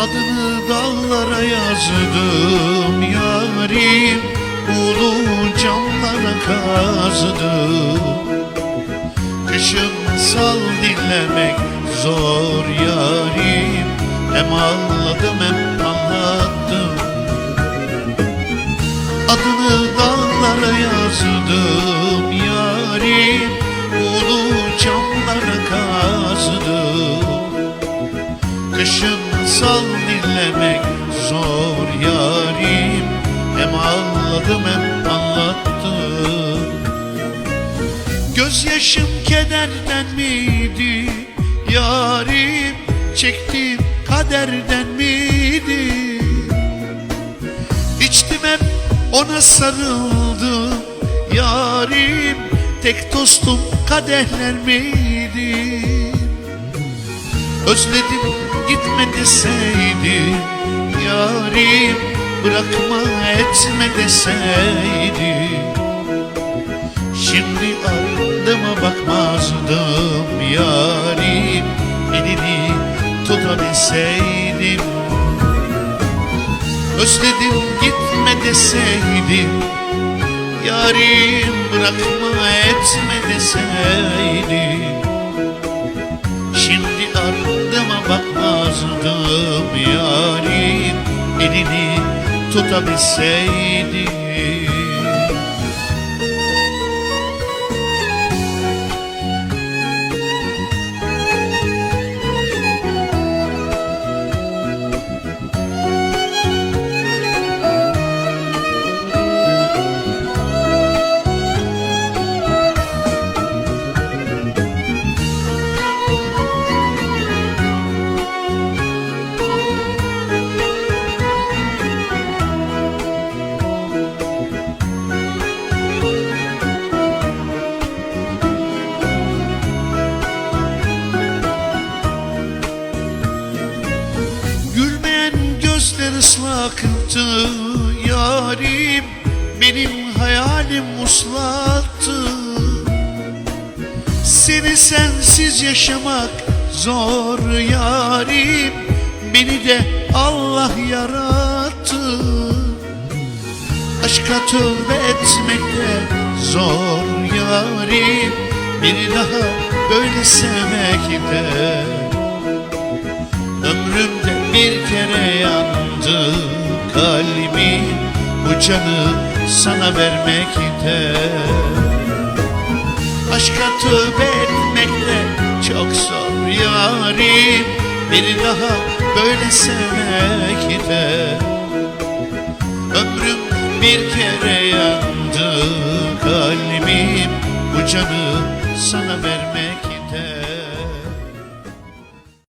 Adını dağlara yazdım yarim Ulu camlara kazdım. Kışın sal dinlemek zor yarim Hem ağladım hem anlattım. Adını dağlara yazdım yarim Ulu camlara kazdım. Kışın sal dinlemek zor yarim. Hem ağladım hem anlattım. Gözyaşım kederden miydi yarim? Çektim kaderden miydi? İçtim hep ona sarıldım yarim. Tek dostum kadehler miydi Özledim gitme deseydi Yarim bırakma etme deseydi. Şimdi ardıma bakmazdım Yarim elini tutabilseydim. Özledim gitme deseydim Yarim bırakma etme deseydim yarim Elini tutabilseydim gözler ıslaktı yarim Benim hayalim muslaktı Seni sensiz yaşamak zor yarim Beni de Allah yarattı. Aşka tövbe etmek de zor yarim Beni daha böyle sevmek de yandı kalbim Bu canı sana vermekte Aşka tövbe etmek çok zor yarim. Beni daha böyle sevmekte Ömrüm bir kere yandı kalbim. Bu canı sana vermekte